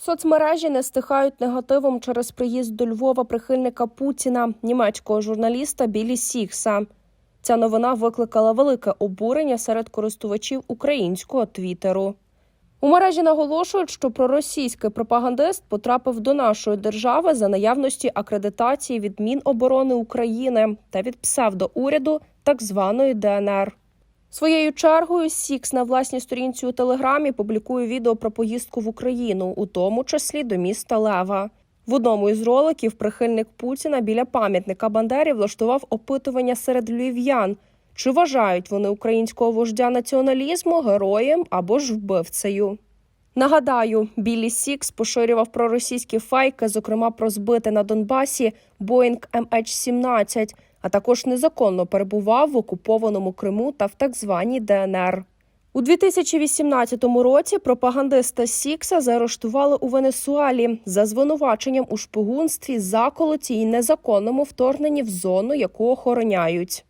Соцмережі не стихають негативом через приїзд до Львова прихильника Путіна, німецького журналіста Білі Сікса. Ця новина викликала велике обурення серед користувачів українського твіттеру. У мережі наголошують, що проросійський пропагандист потрапив до нашої держави за наявності акредитації від Міноборони України та від псевдоуряду так званої ДНР. Своєю чергою Сікс на власній сторінці у телеграмі публікує відео про поїздку в Україну, у тому числі до міста Лева. В одному із роликів прихильник Путіна біля пам'ятника Бандері влаштував опитування серед львів'ян, чи вважають вони українського вождя націоналізму героєм або ж вбивцею. Нагадаю, Білі Сікс поширював проросійські фейки, зокрема про збити на Донбасі Боїнг MH17, а також незаконно перебував в окупованому Криму та в так званій ДНР. У 2018 році пропагандиста Сікса заарештували у Венесуелі за звинуваченням у шпигунстві, заколоті і незаконному вторгненні в зону, яку охороняють.